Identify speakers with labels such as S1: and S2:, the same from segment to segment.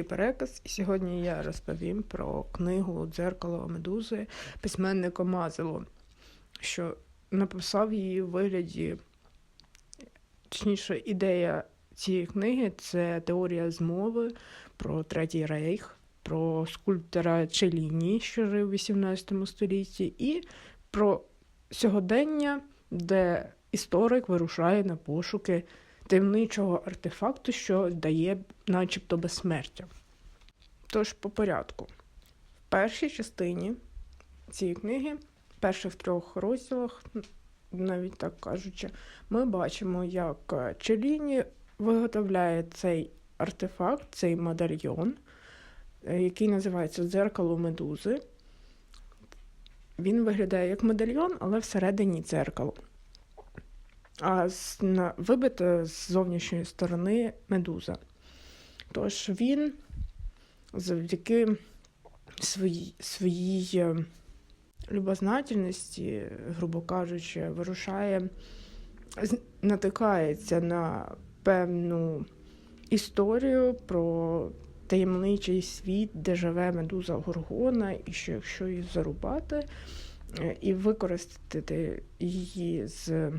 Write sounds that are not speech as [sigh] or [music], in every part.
S1: це переказ, і сьогодні я розповім про книгу Дзеркало Медузи письменника Мазело, що написав її у вигляді, точніше, ідея цієї книги це теорія змови про Третій Рейх, про скульптора Челіні, що жив у XVIII столітті, і про сьогодення, де історик вирушає на пошуки таємничого артефакту, що дає начебто безсмертя. Тож по порядку. В першій частині цієї книги, перших трьох розділах, навіть так кажучи, ми бачимо, як Челіні виготовляє цей артефакт, цей медальйон, е, який називається Дзеркало медузи. Він виглядає як медальйон, але всередині дзеркало. А вибита з зовнішньої сторони медуза. Тож він завдяки своїй, своїй е, любознательності, грубо кажучи, вирушає, натикається на певну історію про таємничий світ, де живе медуза Горгона, і що якщо її зарубати е, і використати її з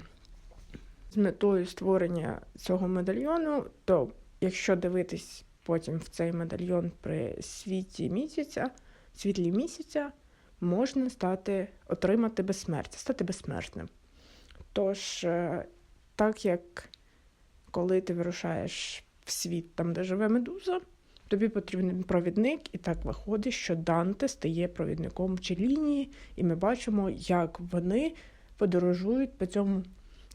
S1: з метою створення цього медальйону, то якщо дивитись потім в цей медальйон при світі місяця, світлі місяця, можна стати, отримати безсмертя, стати безсмертним. Тож, е, так як коли ти вирушаєш в світ там, де живе медуза, тобі потрібен провідник, і так виходить, що Данте стає провідником Челінії, і ми бачимо, як вони подорожують по цьому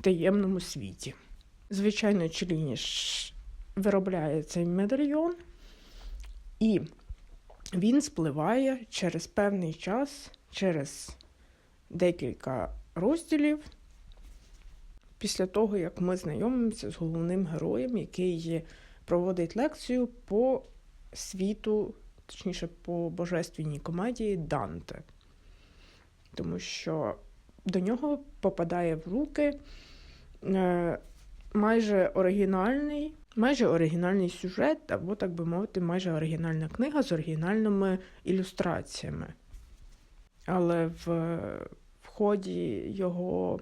S1: таємному світі. Звичайно, Челіні ж виробляє цей медальйон, і він спливає через певний час, через декілька розділів, після того, як ми знайомимося з головним героєм, який проводить лекцію по світу, точніше, по божественній комедії Данте. Тому що до нього попадає в руки майже оригінальний, майже оригінальний сюжет, або, так би мовити, майже оригінальна книга з оригінальними ілюстраціями. Але в, в ході його,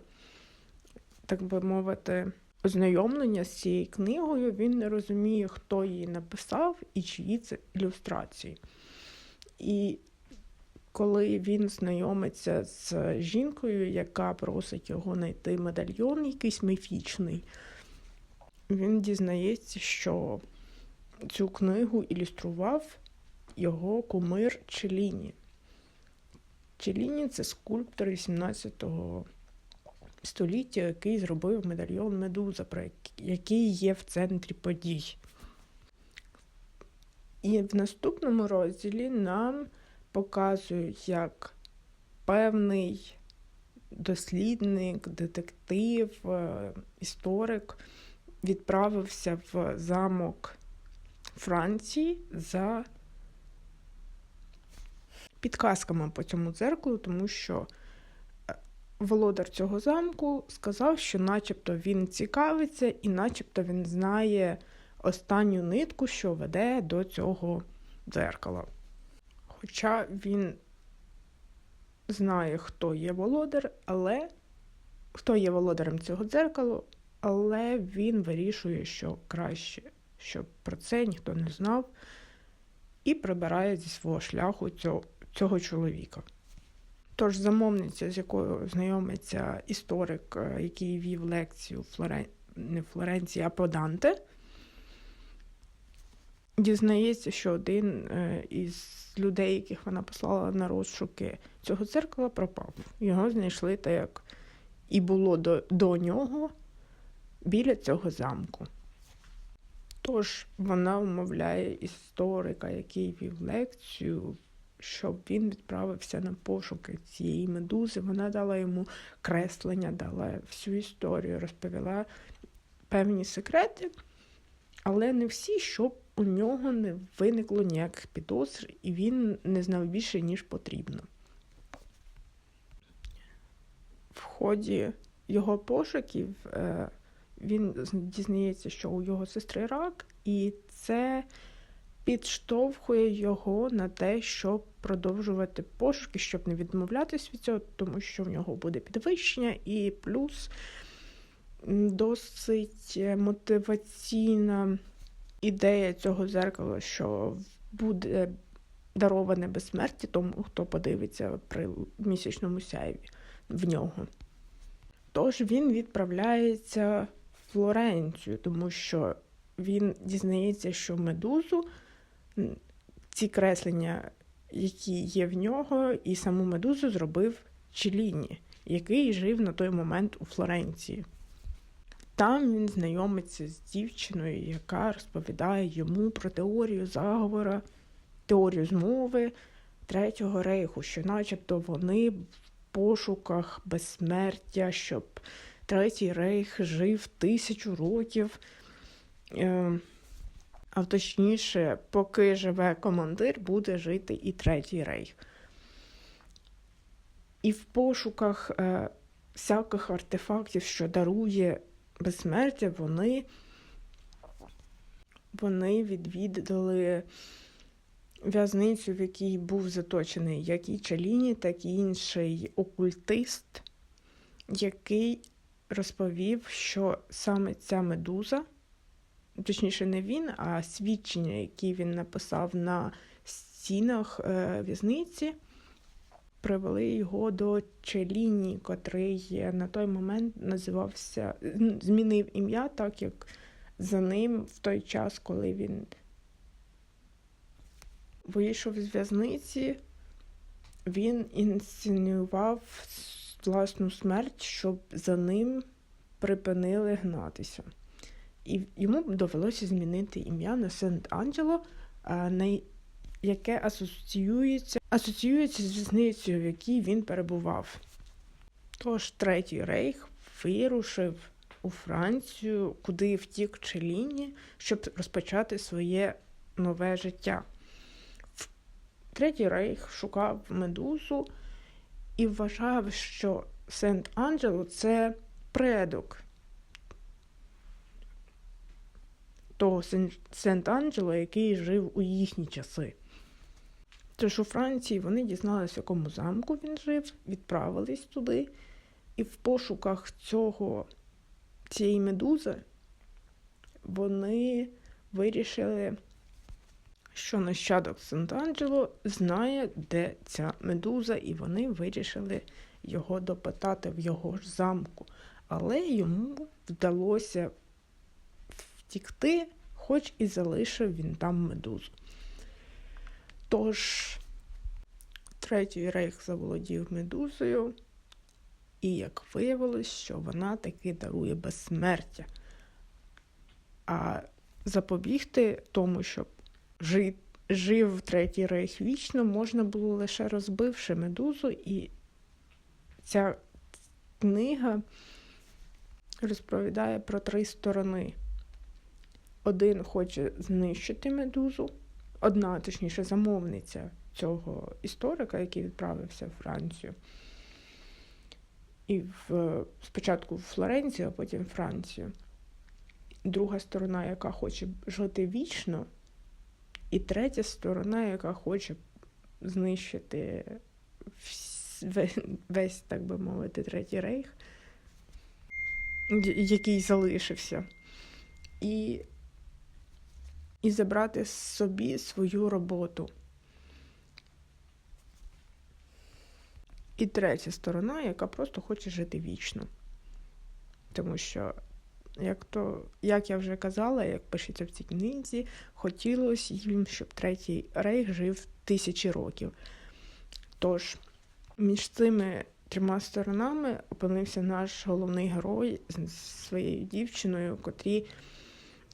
S1: так би мовити, ознайомлення з цією книгою він не розуміє, хто її написав і чиї це ілюстрації. І коли він знайомиться з жінкою, яка просить його знайти медальйон якийсь міфічний, він дізнається, що цю книгу ілюстрував його кумир Челіні. Челіні це скульптор 18 століття, який зробив медальйон Медуза, який є в центрі подій. І в наступному розділі нам показують, як певний дослідник, детектив, е, історик відправився в замок Франції за підказками по цьому дзеркалу, тому що е, володар цього замку сказав, що начебто він цікавиться і начебто він знає останню нитку, що веде до цього дзеркала. Хоча він знає, хто є володар, але хто є володарем цього дзеркалу, але він вирішує, що краще, щоб про це ніхто не знав, і прибирає зі свого шляху цього, цього чоловіка. Тож замовниця, з якою знайомиться історик, е, який вів лекцію Флорен... не Флоренції, а по Данте, дізнається, що один е, із людей, яких вона послала на розшуки цього дзеркала, пропав. Його знайшли так, як і було до, до нього біля цього замку. Тож вона вмовляє історика, який вів лекцію, щоб він відправився на пошуки цієї медузи. Вона дала йому креслення, дала всю історію, розповіла певні секрети, але не всі, щоб у нього не виникло ніяких підозр, і він не знав більше, ніж потрібно. В ході його пошуків е, він дізнається, що у його сестри рак, і це підштовхує його на те, щоб продовжувати пошуки, щоб не відмовлятись від цього, тому що в нього буде підвищення, і плюс досить е, мотиваційна ідея цього зеркала, що буде дароване безсмертя тому, хто подивиться при місячному сяйві в нього. Тож він відправляється в Флоренцію, тому що він дізнається, що медузу, ці креслення, які є в нього, і саму медузу зробив Челіні, який жив на той момент у Флоренції. Там він знайомиться з дівчиною, яка розповідає йому про теорію заговора, теорію змови Третього рейху, що начебто вони в пошуках безсмертя, щоб Третій рейх жив тисячу років. Е, А точніше, поки живе командир, буде жити і третій рейх. І в пошуках е, всяких артефактів, що дарує безсмертя, вони, вони відвідали в'язницю, в якій був заточений як і Чаліні, так і інший окультист, який розповів, що саме ця медуза, точніше, не він, а свідчення, які він написав на стінах е, в'язниці, привели його до Челіні, котрий на той момент називався, змінив ім'я, так як за ним в той час, коли він вийшов з в'язниці, він інсценював власну смерть, щоб за ним припинили гнатися. І йому довелося змінити ім'я на Сент-Анджело, яке асоціюється, асоціюється з в'язницею, в якій він перебував. Тож Третій рейх вирушив у Францію, куди втік Челіні, щоб розпочати своє нове життя. Третій рейх шукав медузу і вважав, що Сент-Анджело це предок того Сент-Анджело, який жив у їхні часи. Тож у Франції вони дізналися, в якому замку він жив, відправились туди, і в пошуках цього, цієї медузи вони вирішили, що нащадок Сент-Анджело знає, де ця медуза, і вони вирішили його допитати в його ж замку. Але йому вдалося втікти, хоч і залишив він там медузу. Тож, третій рейх заволодів медузою, і як виявилось, що вона таки дарує безсмертя. А запобігти тому, щоб жи- жив третій рейх вічно, можна було лише розбивши медузу, і ця книга розповідає про три сторони. Один хоче знищити медузу, одна, точніше, замовниця цього історика, який відправився в Францію. І в, спочатку в Флоренцію, а потім в Францію. Друга сторона, яка хоче жити вічно, і третя сторона, яка хоче знищити вс- ве- весь, так би мовити, третій рейх, який залишився. І і забрати собі свою роботу. І третя сторона, яка просто хоче жити вічно. Тому що, як то, як я вже казала, як пишеться в цій книзі, хотілося їм, щоб третій рейх жив тисячі років. Тож, між цими трьома сторонами опинився наш головний герой з своєю дівчиною, котрі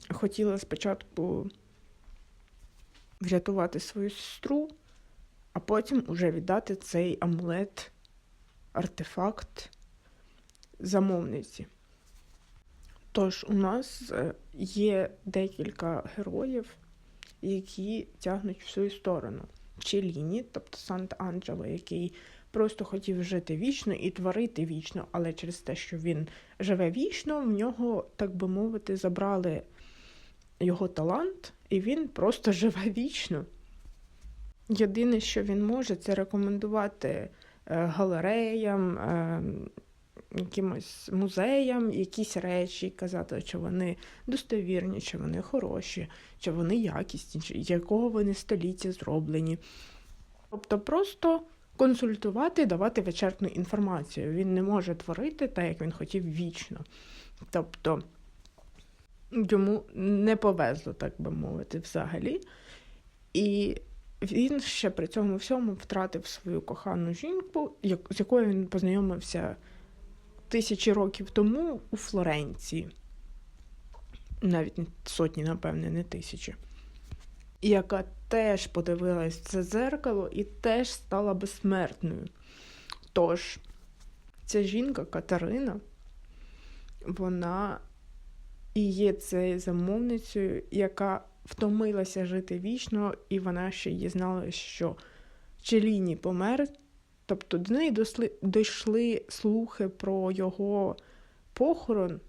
S1: хотіла спочатку врятувати свою сестру, а потім уже віддати цей амулет, артефакт замовниці. Тож у нас е, є декілька героїв, які тягнуть в свою сторону. Челіні, тобто Санта Анджело, який просто хотів жити вічно і творити вічно, але через те, що він живе вічно, в нього, так би мовити, забрали його талант, і він просто [laughs] живе вічно. Єдине, що він може, це рекомендувати е, галереям, е, якимось музеям якісь речі, казати, чи вони достовірні, чи вони хороші, чи вони якісні, чи якого вони століття зроблені. Тобто просто консультувати, давати вичерпну інформацію. Він не може творити так, як він хотів вічно. Тобто йому не повезло, так би мовити, взагалі. І він ще при цьому всьому втратив свою кохану жінку, з якою він познайомився тисячі років тому у Флоренції. Навіть сотні, напевне, не тисячі. Яка теж подивилась це дзеркало і теж стала безсмертною. Тож, ця жінка Катерина, вона і є цією замовницею, яка втомилася жити вічно, і вона ще дізналася, що Челіні помер. Тобто до неї досли, дійшли слухи про його похорон,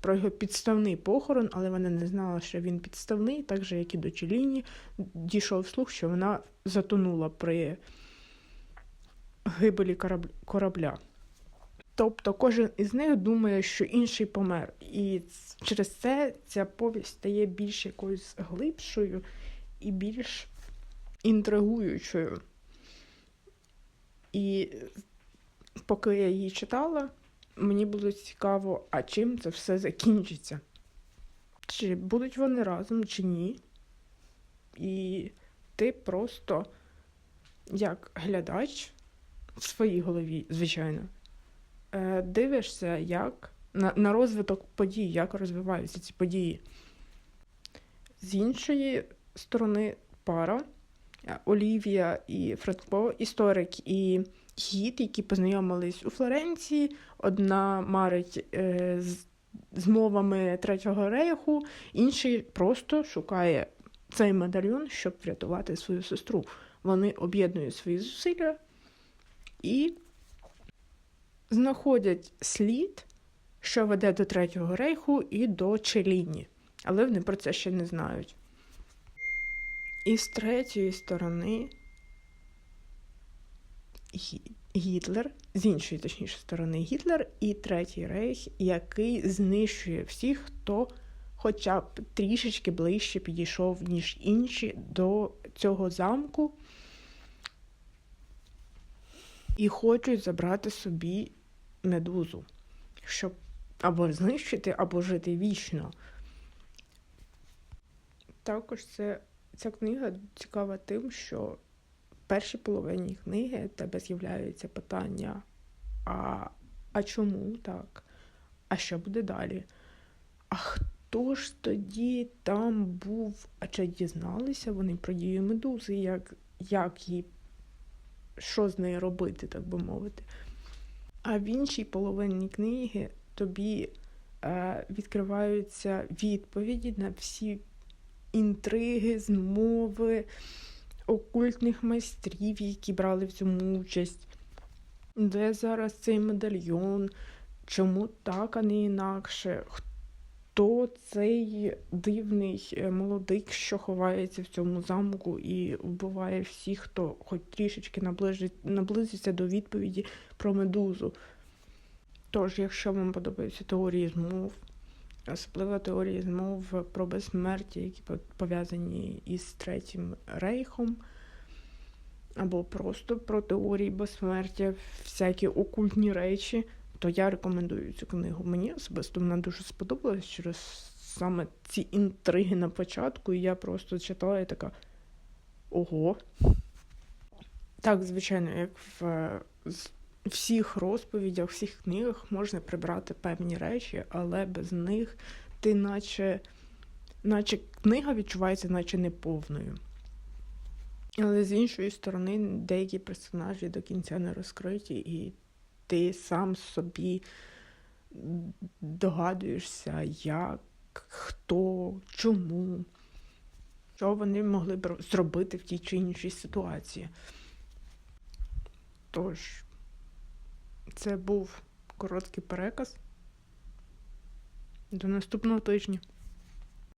S1: про його підставний похорон, але вона не знала, що він підставний, так же, як і до Челіні, дійшов слух, що вона затонула при гибелі кораб- корабля. Тобто кожен із них думає, що інший помер. І через це ця повість стає більш якоюсь глибшою і більш інтригуючою. І поки я її читала, мені було цікаво, а чим це все закінчиться. Чи будуть вони разом, чи ні. І ти просто, як глядач в своїй голові, звичайно, дивишся, як на, на розвиток подій, як розвиваються ці події. З іншої сторони, пара е, Олівія і Франко, історик і гід, які познайомились у Флоренції. Одна марить е, з, з мовами Третього рейху, інший просто шукає цей медальйон, щоб врятувати свою сестру. Вони об'єднують свої зусилля і знаходять слід, що веде до Третього рейху і до Челіні. Але вони про це ще не знають. І з третьої сторони Гітлер, з іншої, точніше, сторони, Гітлер і Третій Рейх, який знищує всіх, хто хоча б трішечки ближче підійшов, ніж інші, до цього замку і хочуть забрати собі медузу, щоб або знищити, або жити вічно. Також це, ця книга цікава тим, що в першій половині книги тебе з'являються питання: а, а чому так? А що буде далі? А хто ж тоді там був? А чи дізналися вони про дію медузи, як, як їй, що з нею робити, так би мовити? А в іншій половині книги тобі е, відкриваються відповіді на всі інтриги, змови окультних майстрів, які брали в цьому участь. Де зараз цей медальйон? Чому так, а не інакше? Хто цей дивний е, молодик, що ховається в цьому замку і вбиває всіх, хто хоч трішечки наблизиться до відповіді про медузу? Тож, якщо вам подобаються теорії змов, особливо теорії змов про безсмертя, які пов'язані із Третім Рейхом, або просто про теорії безсмертя, всякі окультні речі, то я рекомендую цю книгу. Мені особисто вона дуже сподобалась через саме ці інтриги на початку, і я просто читала і така ого. Так, звичайно, як в всіх розповідях, всіх книгах можна прибрати певні речі, але без них ти наче, наче книга відчувається, наче неповною. Але з іншої сторони, деякі персонажі до кінця не розкриті, і ти сам собі догадуєшся, як, хто, чому, що вони могли б зробити в тій чи іншій ситуації. Тож, це був короткий переказ. До наступного тижня.